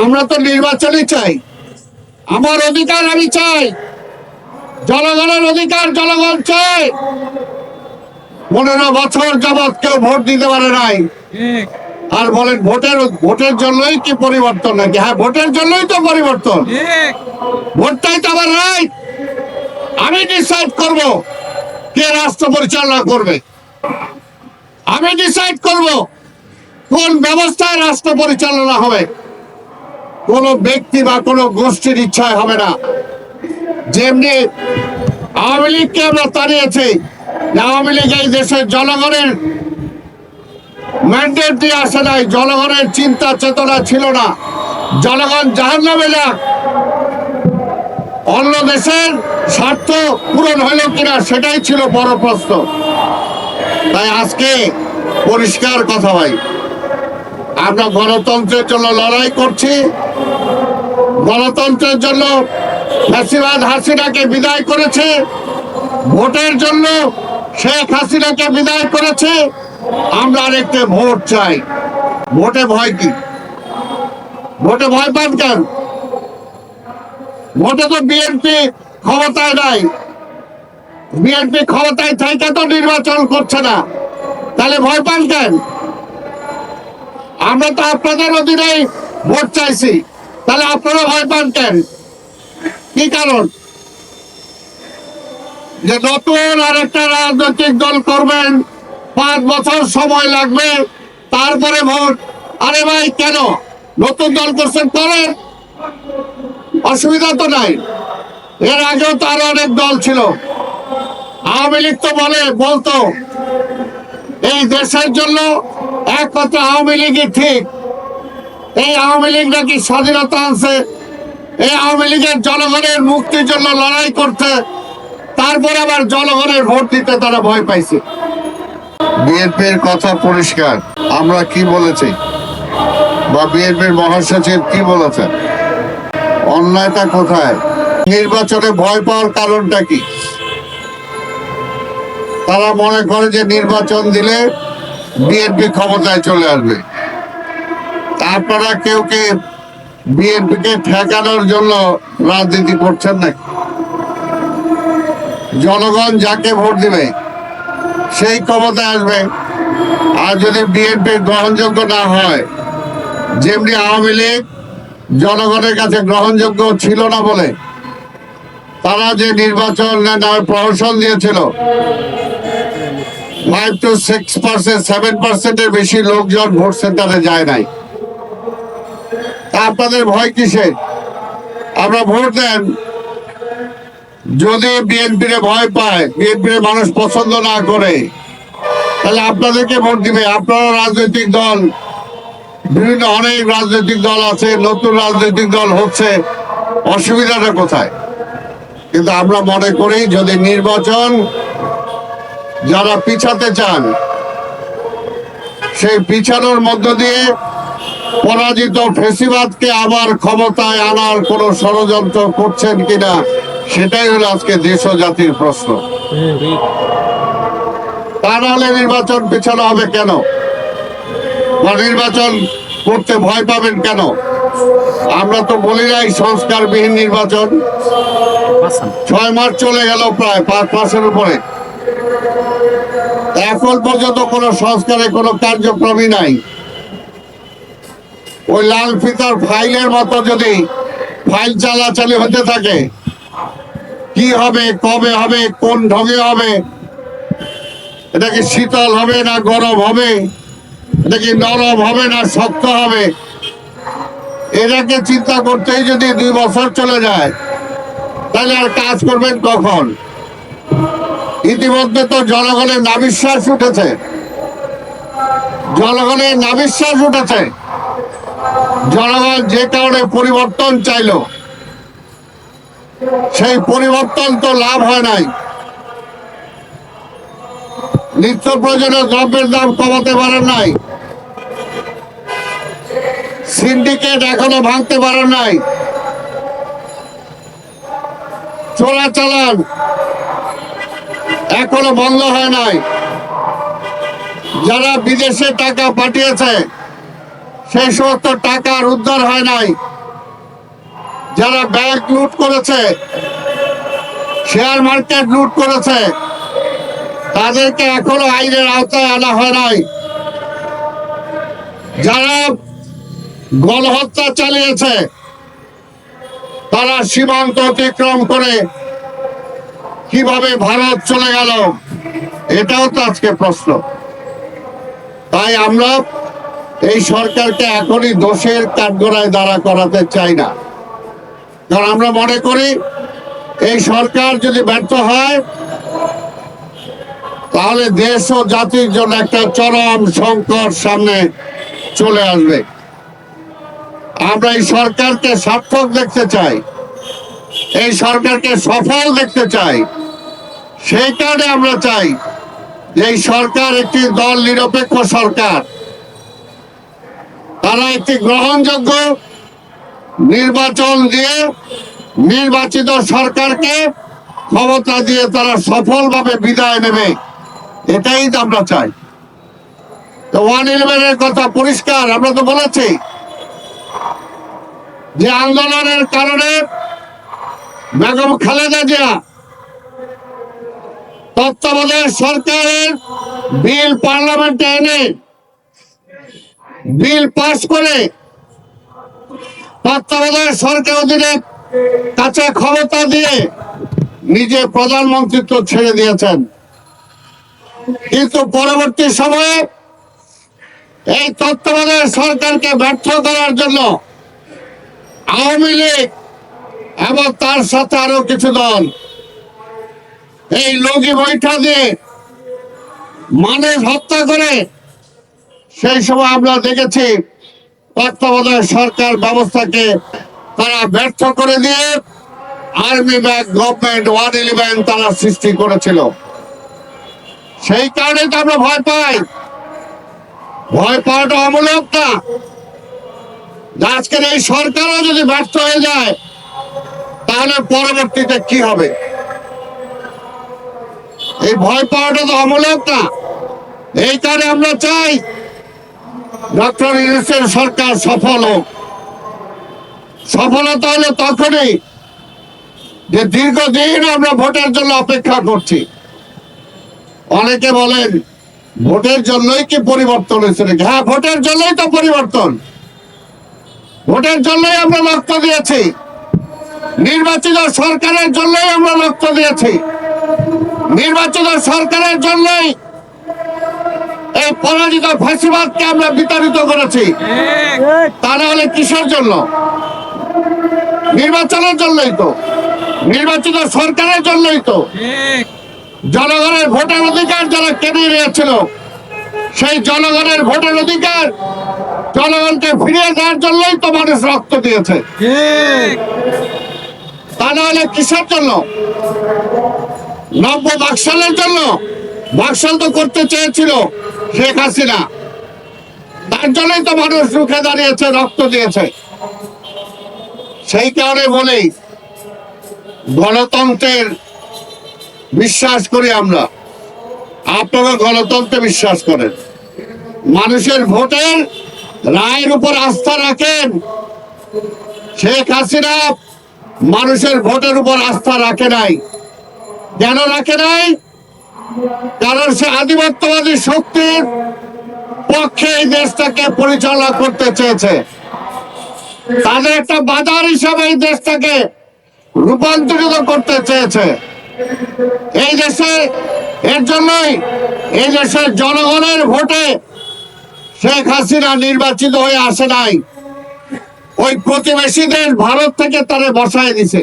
আমরা তো নির্বাচনই চাই। আমার অধিকার আমি চাই। জনগণের অধিকার জনগণ চাই পনেরো বছর যাবৎ কেউ ভোট দিতে পারে নাই। আর বলেন, ভোটের ভোটের জন্যই কি পরিবর্তন নাকি? হ্যাঁ ভোটের জন্যই তো পরিবর্তন। ভোটটাই তো আমার রাইট আমি ডিসাইড করব কে রাষ্ট্র পরিচালনা করবে। আমি ডিসাইড করব কোন ব্যবস্থায় রাষ্ট্র পরিচালনা হবে। কোন ব্যক্তি বা কোন গোষ্ঠীর ইচ্ছায় হবে না। যেমনি আওয়ামী লীগকে আমরা তাড়িয়েছি আওয়ামী লীগ এই দেশের জনগণের ম্যান্ডেট দিয়ে আসে নাই, জনগণের চিন্তা চেতনা ছিল না। জনগণ জাহান্নামে না, অন্য দেশের স্বার্থ পূরণ হলো কিনা সেটাই ছিল বড় প্রশ্ন। তাই আজকে পরিষ্কার কথা ভাই। আমরা গণতন্ত্রের জন্য লড়াই করছি। গণতন্ত্রের জন্য ফ্যাসিবাদ হাসিনাকে বিদায় করেছে। ভোটের জন্য শেখ হাসিনাকে বিদায় করেছে। আমরা আরেকটা ভোট চাই। ভোটে ভয় কি? ভোটে ভয় পান কেন? ভোটে তো বিএনপি ক্ষমতায় নাই। বিএনপি ক্ষমতায় থেকে তো নির্বাচন করছে না। তাহলে ভয় পান কেন? আমরা তো আপনাদের অধীনেই ভোট চাইছি। তাহলে আপনারা ভয় পান কেন? কি কারণ? যে নতুন আর একটা রাজনৈতিক দল করবেন, পাঁচ বছর সময় লাগবে, তারপরে ভোট। আরে ভাই, কেন? নতুন দল করছেন করেন? অসুবিধা তো নাই। এর আগেও তো আরও অনেক দল ছিল। আওয়ামী লীগ তো বলে, বলতো, এই দেশের জন্য একমাত্র আওয়ামী লীগই ঠিক? এই আওয়ামী লীগ নাকি স্বাধীনতা আছে এই আওয়ামী লীগের জনগণের মুক্তির জন্য লড়াই করতে তারপর আবার জনগণের ভোট দিতে তারা ভয় পাইছে। বিএনপির কথা পরিষ্কার, আমরা কি বলেছি? বা বিএনপির মহাসচিব কি বলেছেন অন্যায়টা কোথায়? নির্বাচনে ভয় পাওয়ার কারণটা কি? তারা মনে করে যে নির্বাচন দিলে বিএনপি ক্ষমতায় চলে আসবে। তা আপনারা কেউ কে বিএনপিকে ঠেকানোর জন্য রাজনীতি করছেন নাকি? জনগণ যাকে ভোট দিবে, সেই ক্ষমতায় আসবে। আর যদি বিএনপি গ্রহণযোগ্য না হয়, যেমনি আওয়ামী লীগ জনগণের কাছে গ্রহণযোগ্য ছিল না বলে, তারা যে নির্বাচন প্রহসন দিয়েছিল five two six percent seven পার্সেন্টের বেশি লোকজন ভোট সেন্টারে যায় নাই। তা আপনাদের ভয় কিসের? আমরা ভোট দেন। যদি বিএনপির ভয় পায়, বিএনপির মানুষ পছন্দ না করে, তাহলে আপনাদেরকে ভোট দিবে। আপনারা রাজনৈতিক দল, বিভিন্ন অনেক রাজনৈতিক দল আছে, নতুন রাজনৈতিক দল হচ্ছে, অসুবিধাটা কোথায়? কিন্তু আমরা মনে করি, যদি নির্বাচন যারা পিছাতে চান সেই পিছানোর মধ্য দিয়ে পরাজিত ফেসিবাদকে আবার ক্ষমতায় আনার কোন ষড়যন্ত্র করছেন কিনা সেটাই হলো আজকে দেশ জাতির প্রশ্ন। তা নাহলে নির্বাচন পিছানো হবে কেন? বা নির্বাচন করতে ভয় পাবেন কেন? আমরা তো বলি নাই সংস্কারবিহীন নির্বাচন। ছয় মাস চলে গেল প্রায় পাঁচ মাসের উপরে। এখন পর্যন্ত কোনো সংস্কারে কোনো কার্যক্রমই নাই। ওই লাল ফিতার ফাইলের মতো যদি ফাইল চালাচালি হতে থাকে, কি হবে, কবে হবে, কোন ঢঙে হবে, এটা কি শীতল হবে না গরম হবে, এটা কি নরম হবে না শক্ত হবে, এটাকে চিন্তা করতেই যদি দুই বছর চলে যায়, তাহলে আর কাজ করবেন কখন? ইতিমধ্যে তো জনগণের নাবিশ্বাস উঠেছে। জনগণের নাবিশ্বাস উঠেছে। জনগণ যে কারণে পরিবর্তন চাইলো, সেই পরিবর্তন তো লাভ হয় নাই। নিত্য প্রয়োজনীয় দ্রব্যের দাম কমাতে পারেন নাই। সিন্ডিকেট এখনও ভাঙতে পারেন নাই। চোরাচালান এখনও বন্ধ হয় নাই। যারা বিদেশে টাকা পাঠিয়েছে, সেই সমস্ত টাকার উদ্ধার হয় নাই। যারা ব্যাংক লুট করেছে, শেয়ার মার্কেট লুট করেছে, তাদেরকে এখনও আইনের আওতায় আনা হয় নাই। যারা গণহত্যা চালিয়েছে, তারা সীমান্ত অতিক্রম করে কীভাবে ভারত চলে গেল? এটাও তো আজকে প্রশ্ন। তাই আমরা এই সরকারকে এখনই দোষের কাঠগড়ায় দাঁড়া করাতে চাই না। কারণ আমরা মনে করি, এই সরকার যদি ব্যর্থ হয়, তাহলে দেশ ও জাতির জন্য একটা চরম সংকট সামনে চলে আসবে। আমরা এই সরকারকে সার্থক দেখতে চাই। এই সরকারকে সফল দেখতে চাই। সেই কারণে আমরা চাই এই সরকার একটি দল, নিরপেক্ষ সরকার। তারা একটি গ্রহণযোগ্য নির্বাচন দিয়ে নির্বাচিত সরকারকে ক্ষমতা দিয়ে তারা সফলভাবে বিদায় নেবে, এটাই তো আমরা চাই। তো ওয়ান ইলেভেনের কথা পরিষ্কার, আমরা তো বলেছি যে আন্দোলনের কারণে বেগম খালেদা জিয়া তত্ত্বাবধায়ক সরকারের বিল পার্লামেন্টে এনে বিল পাস করে তত্ত্বাবধায়ক সরকার অধীনে কাছে ক্ষমতা দিয়ে নিজে প্রধানমন্ত্রিত্ব ছেড়ে দিয়েছেন। কিন্তু পরবর্তী সময়ে এই তত্ত্বাবধায়ক সরকারকে ব্যর্থ করার জন্য আওয়ামী লীগ এবং তার সাথে আরও কিছু দল এই লগি বৈঠা দিয়ে মানুষ হত্যা করে, সেই সময় আমরা দেখেছি তত্ত্বাবধায়ক সরকার ব্যবস্থাকে তারা ব্যর্থ করে দিয়ে army backed, government one eleven তারা সৃষ্টি করেছিল। সেই কারণে তো আমরা ভয় পাই। ভয় পাওয়াটা অমূলক না। আজকের এই সরকারও যদি ব্যর্থ হয়ে যায়, তাহলে পরবর্তীতে কি হবে? এই ভয় পাওয়াটা তো অমূলক না এই কারণে আমরা চাই ডক্টর ইউনুসের সরকার সফল হোক। সফলতা হলে তখনই যে দীর্ঘদিন আমরা ভোটের জন্য অপেক্ষা করছি, অনেকে বলেন ভোটের জন্যই কি পরিবর্তন হয়েছে নাকি? হ্যাঁ ভোটের জন্যই তো পরিবর্তন। ভোটের জন্যই আমরা লক্ষ্য দিয়েছি। নির্বাচিত সরকারের জন্যই আমরা লক্ষ্য দিয়েছি। নির্বাচিত সরকারের জন্যই এই পরাজিত ফাঁসিবাদকে আমরা বিতাড়িত করেছি। তা না হলে কিসের জন্য? নির্বাচনের জন্যই তো। নির্বাচিত সরকারের জন্যই তো। জনগণের ভোটের অধিকার যারা কেড়ে নিয়েছিল সেই জনগণের ভোটের অধিকার জনগণকে ফিরিয়ে দেওয়ার জন্যই তো মানুষ রক্ত দিয়েছে। তা হলে কিসের জন্য? নব্য বাকশালের জন্য বাকশাল তো করতে চেয়েছিল শেখ হাসিনা। তার জন্যই তো মানুষ রুখে দাঁড়িয়েছে, রক্ত দিয়েছে। সেই কারণে বলেই গণতন্ত্রের বিশ্বাস করি আমরা। আপনারা গণতন্ত্রে বিশ্বাস করেন। মানুষের ভোটের রায়ের উপর আস্থা রাখেন। শেখ হাসিনা মানুষের ভোটের উপর আস্থা রাখে নাই। কেন রাখে নাই। কারণ সে আধিপত্যবাদী শক্তির পক্ষে এই দেশটাকে পরিচালনা করতে চেয়েছে। তাদের একটা বাজার হিসাবে এই দেশটাকে রূপান্তরিত করতে চেয়েছে। এই দেশে, এর জন্যই এই দেশের জনগণের ভোটে শেখ হাসিনা নির্বাচিত হয়ে আসে নাই। ওই প্রতিবেশী দেশ ভারত থেকে তারে বসায় দিছে।